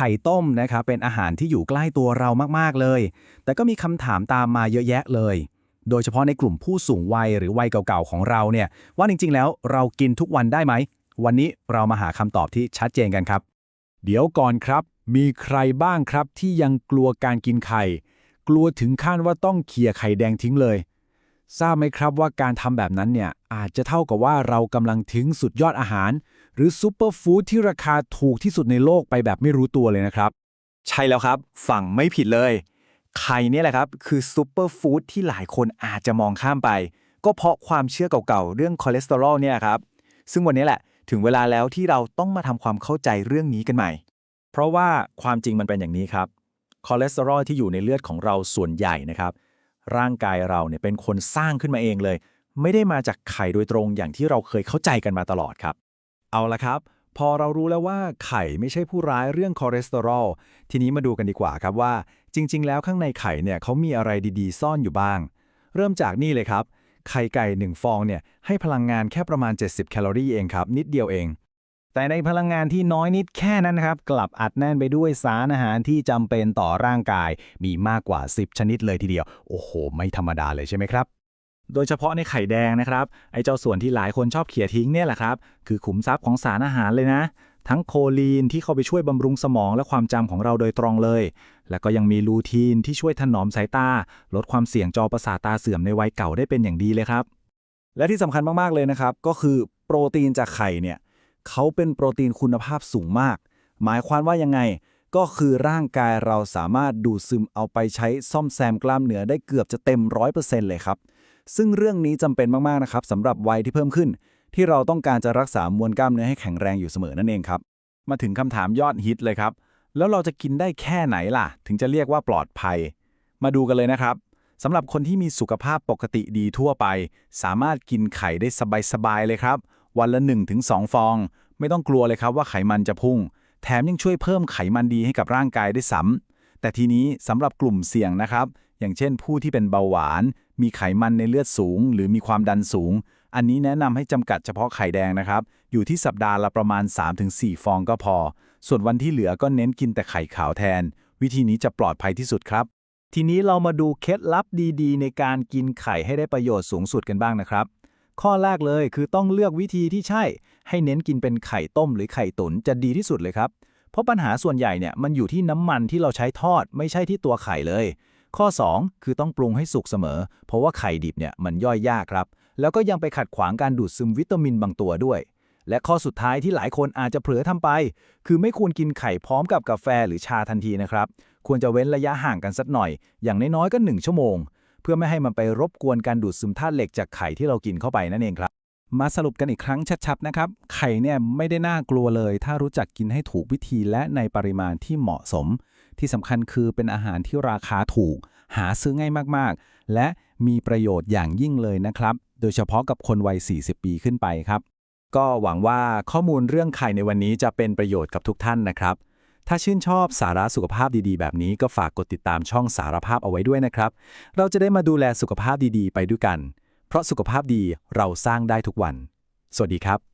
ข่ต้มนะครับเป็นอาหารที่อยู่ใกล้ตัวเรามากๆเลย แต่ก็มีคำถามตามมาเยอะแยะเลย โดยเฉพาะในกลุ่มผู้สูงวัยหรือวัยเก่าๆของเราเนี่ยว่าจริงๆ แล้วเรากินทุกวันได้ไหม วันนี้เรามาหาคำตอบที่ชัดเจนกันครับ เดี๋ยวก่อนครับ มีใครบ้างครับที่ยังกลัวการกินไข่ กลัวถึงขั้นว่าต้องเขี่ยไข่แดงทิ้งเลย ทราบไหมครับว่าการทำแบบนั้นเนี่ยอาจจะเท่ากับว่าเรากำลังทิ้งสุดยอดอาหาร รือซูเปอร์ฟู้ดที่ราคาถูกที่สุดในโลกไปแบบไม่รู้ตัวเลยนะครับ ใช่แล้วครับ ฝั่งไม่ผิดเลย ไข่เนี่ยแหละครับ คือซูเปอร์ฟู้ดที่หลายคนอาจจะมองข้ามไป ก็เพราะความเชื่อเก่าๆ เรื่องคอเลสเตอรอลเนี่ยครับ ซึ่งวันนี้แหละ ถึงเวลาแล้วที่เราต้องมาทำความเข้าใจเรื่องนี้กันใหม่ เพราะว่าความจริงมันเป็นอย่างนี้ครับคอเลสเตอรอลที่อยู่ในเลือดของเราส่วนใหญ่นะครับร่างกายเราเนี่ยเป็นคนสร้างขึ้นมาเองเลย ไม่ได้มาจากไข่โดยตรงอย่างที่เราเคยเข้าใจกันมาตลอดครับ เอาละครับ พอเรารู้แล้วว่าไข่ไม่ใช่ผู้ร้ายเรื่องคอเลสเตอรอล ทีนี้มาดูกันดีกว่าครับว่า จริง ๆ แล้วข้างในไข่เนี่ยเขามีอะไรดีๆ ซ่อนอยู่บ้าง เริ่มจากนี่เลยครับ ไข่ไก่หนึ่งฟองเนี่ยให้พลังงานแค่ประมาณ 70 แคลอรี่เองครับ นิดเดียวเอง แต่ในพลังงานที่น้อยนิดแค่นั้นครับ กลับอัดแน่นไปด้วยสารอาหารที่จำเป็นต่อร่างกาย มีมากกว่า 10 ชนิดเลยทีเดียว โอ้โห ไม่ธรรมดาเลยใช่ไหมครับ โดยเฉพาะในไข่แดงนะครับ ไอ้เจ้าส่วนที่หลายคนชอบเขี่ยทิ้งเนี่ยแหละครับ คือขุมทรัพย์ของสารอาหารเลยนะ ทั้งโคลีนที่เข้าไปช่วยบำรุงสมองและความจำของเราโดยตรงเลย แล้วก็ยังมีลูทีนที่ช่วยถนอมสายตา ลดความเสี่ยงจอประสาทตาเสื่อมในวัยเก่าได้เป็นอย่างดีเลยครับ และที่สำคัญมากๆเลยนะครับ ก็คือโปรตีนจากไข่เนี่ยเขาเป็นโปรตีนคุณภาพสูงมาก หมายความว่ายังไงก็คือร่างกายเราสามารถดูดซึมเอาไปใช้ซ่อมแซมกล้ามเนื้อได้เกือบจะเต็ม100%เลยครับ ซึ่งเรื่องนี้จำเป็นมากๆนะครับสำหรับวัยที่เพิ่มขึ้น ที่เราต้องการจะรักษามวลกล้ามเนื้อให้แข็งแรงอยู่เสมอนั่นเองครับ มาถึงคำถามยอดฮิตเลยครับ แล้วเราจะกินได้แค่ไหนล่ะ ถึงจะเรียกว่าปลอดภัย มาดูกันเลยนะครับสำหรับคนที่มีสุขภาพปกติดีทั่วไป สามารถกินไข่ได้สบายๆเลยครับ วันละ 1-2 ฟอง ไม่ต้องกลัวเลยครับว่าไขมันจะพุ่ง แถมยังช่วยเพิ่มไขมันดีให้กับร่างกายได้ซ้ำแต่ทีนี้สำหรับกลุ่มเสี่ยงนะครับ อย่างเช่นผู้ที่เป็นเบาหวาน มีไขมันในเลือดสูง หรือมีความดันสูง อันนี้แนะนำให้จำกัดเฉพาะไข่แดงนะครับ อยู่ที่สัปดาห์ละประมาณ 3-4 ฟองก็พอ ส่วนวันที่เหลือก็เน้นกินแต่ไข่ขาวแทน วิธีนี้จะปลอดภัยที่สุดครับ ทีนี้เรามาดูเคล็ดลับดีๆ ในการกินไข่ให้ได้ประโยชน์สูงสุดกันบ้างนะครับ ข้อแรกเลยคือต้องเลือกวิธีที่ใช่ ให้เน้นกินเป็นไข่ต้มหรือไข่ตุ๋นจะดีที่สุดเลยครับเพราะปัญหาส่วนใหญ่เนี่ยมันอยู่ที่น้ำมันที่เราใช้ทอดไม่ใช่ที่ตัวไข่เลย ข้อ 2 คือต้องปรุงให้สุกเสมอ เพราะว่าไข่ดิบเนี่ยมันย่อยยากครับ แล้วก็ยังไปขัดขวางการดูดซึมวิตามินบางตัวด้วย และข้อสุดท้ายที่หลายคนอาจจะเผลอทำไป คือไม่ควรกินไข่พร้อมกับกาแฟหรือชาทันทีนะครับ ควรจะเว้นระยะห่างกันสักหน่อย อย่างน้อยๆก็ 1 ชั่วโมง เพื่อไม่ให้มันไปรบกวนการดูดซึมธาตุเหล็กจากไข่ที่เรากินเข้าไปนั่นเองครับมาสรุปกันอีกครั้งชัดๆ นะครับ ไข่เนี่ยไม่ได้น่ากลัวเลย ถ้ารู้จักกินให้ถูกวิธีและในปริมาณที่เหมาะสม ที่สำคัญคือเป็นอาหารที่ราคาถูก หาซื้อง่ายมากๆ และมีประโยชน์อย่างยิ่งเลยนะครับ โดยเฉพาะกับคนวัย 40 ปีขึ้นไปครับ ก็หวังว่าข้อมูลเรื่องไข่ในวันนี้จะเป็นประโยชน์กับทุกท่านนะครับ ถ้าชื่นชอบสาระสุขภาพดีๆ แบบนี้ก็ฝากกดติดตามช่องสารภาพเอาไว้ด้วยนะครับ เราจะได้มาดูแลสุขภาพดีๆ ไปด้วยกัน เพราะสุขภาพดีเราสร้างได้ทุกวัน สวัสดีครับ